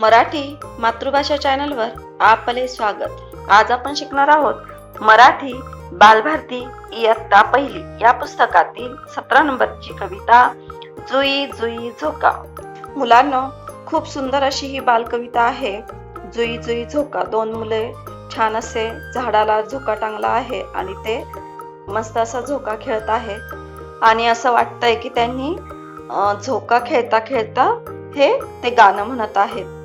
मराठी मातृभाषा चॅनलवर आपले स्वागत. आज आपण शिकणार आहोत मराठी बालभारती इयत्ता पहिली या पुस्तकातील सतरा नंबरची कविता जुई जुई झोका. मुलांना खूप सुंदर अशी ही बालकविता आहे. जुई जुई झोका दोन मुले छान असे झाडाला झोका टांगला आहे आणि ते मस्त असा झोका खेळत आहे. आणि असं वाटतंय की त्यांनी झोका खेळता खेळता हे ते गाणं म्हणत आहेत.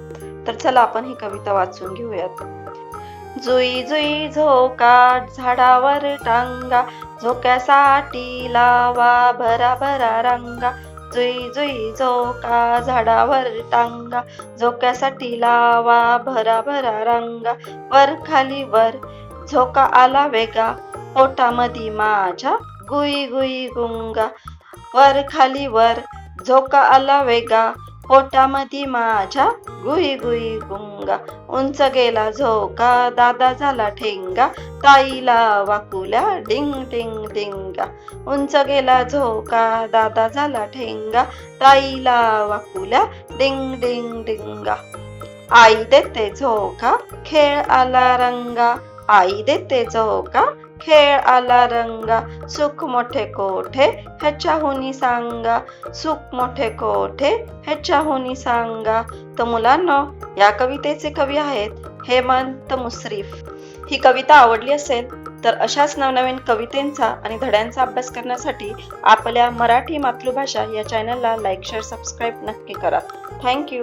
तर चला आपण ही कविता वाचून घेऊयात. जुई जुई झोका झाडावर टांगा झोक्यासाठी लावा भरा भरा रंगा. जुई जुई झोका झाडावर टांगा झोक्यासाठी लावा भरा भरा रंगा. वर खाली वर झोका आला वेगा पोटामधी माझ्या गुई गुई गुंगा. वर खाली वर झोका आला वेगा पोटामध्ये माझ्या गुई गुई गुंगा. उंच गेला झोका दादा झाला ठेंगा. ताईला वाकुल्या डिंग डिंग डिंगा. उंच गेला झोका दादा झाला ठेंगा. ताईला वाकुल्या डिंग डिंग डिंगा. आई देते झोका खेळ आला रंगा. आई देते झोका खेळ आला रंगा सुख मोठे कोठे? ह्याच्याहुनी सांगा सुख मोठे कोठे? ह्याच्याहुनी सांगा. तर मुलांना या कवितेचे कवी आहेत हेमंत मुसरीफ ही कविता आवडली असेल तर अशाच नवनवीन कवितेंचा आणि धड्यांचा अभ्यास करण्यासाठी आपल्या मराठी मातृभाषा या चॅनलला लाईक शेअर सबस्क्राईब नक्की करा. थँक्यू